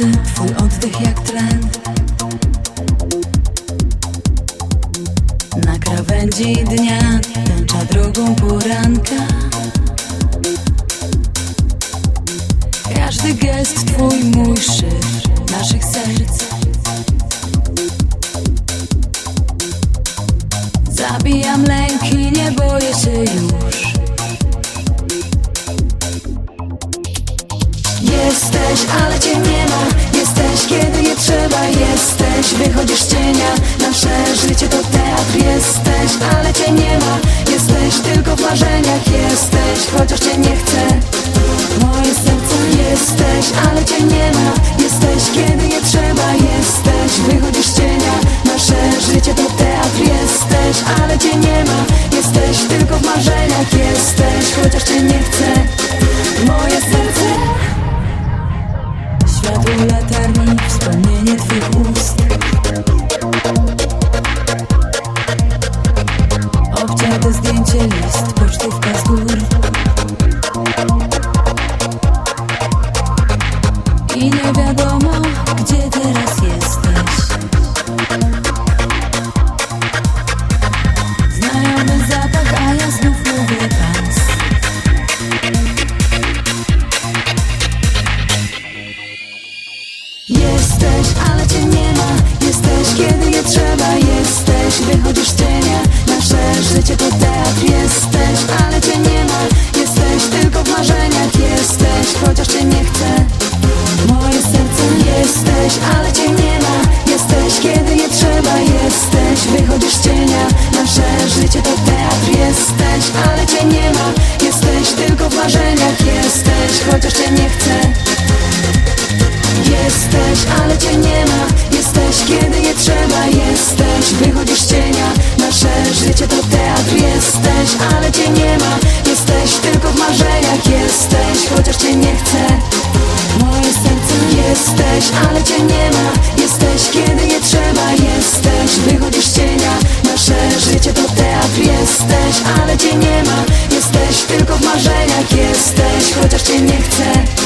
nocy twój oddech jak tlen Na krawędzi dnia tęcza drogą poranka. Każdy gest twój, mój szyfr naszych serc Zabijam lęki, nie boję się już. Jesteś, ale cię nie Jesteś, ale cię nie ma. Jesteś, kiedy nie trzeba Jesteś, wychodzisz z cienia. Nasze życie to teatr Jesteś, ale cię nie ma. Jesteś tylko w marzeniach Jesteś, chociaż cię nie chcę. Moje serce. Światło latarni, wspomnienie twych ust. Obcięte zdjęcie, list, pocztówka z gór Jesteś, ale cię nie ma. Jesteś, kiedy nie trzeba. Jesteś, wychodzisz z cienia. Nasze życie to teatr. Jesteś, ale cię nie ma. Jesteś tylko w marzeniach. Jesteś, chociaż cię nie chcę. Moje serce Jesteś, ale cię nie ma. Jesteś, kiedy nie trzeba. Jesteś, wychodzisz z cienia. Nasze życie to teatr. Jesteś, ale cię nie ma. Jesteś tylko w marzeniach. Jesteś, chociaż cię nie chcę Jesteś, ale cię nie ma. Jesteś, kiedy nie trzeba Jesteś, wychodzisz z cienia Nasze życie to teatr. Jesteś, ale cię nie ma. Jesteś tylko w marzeniach Jesteś, chociaż cię nie chcę. Moje serce Jesteś, ale cię nie ma. Jesteś, kiedy nie trzeba Jesteś, wychodzisz z cienia Nasze życie to teatr. Jesteś, ale cię nie ma. Jesteś tylko w marzeniach Jesteś, chociaż cię nie chcę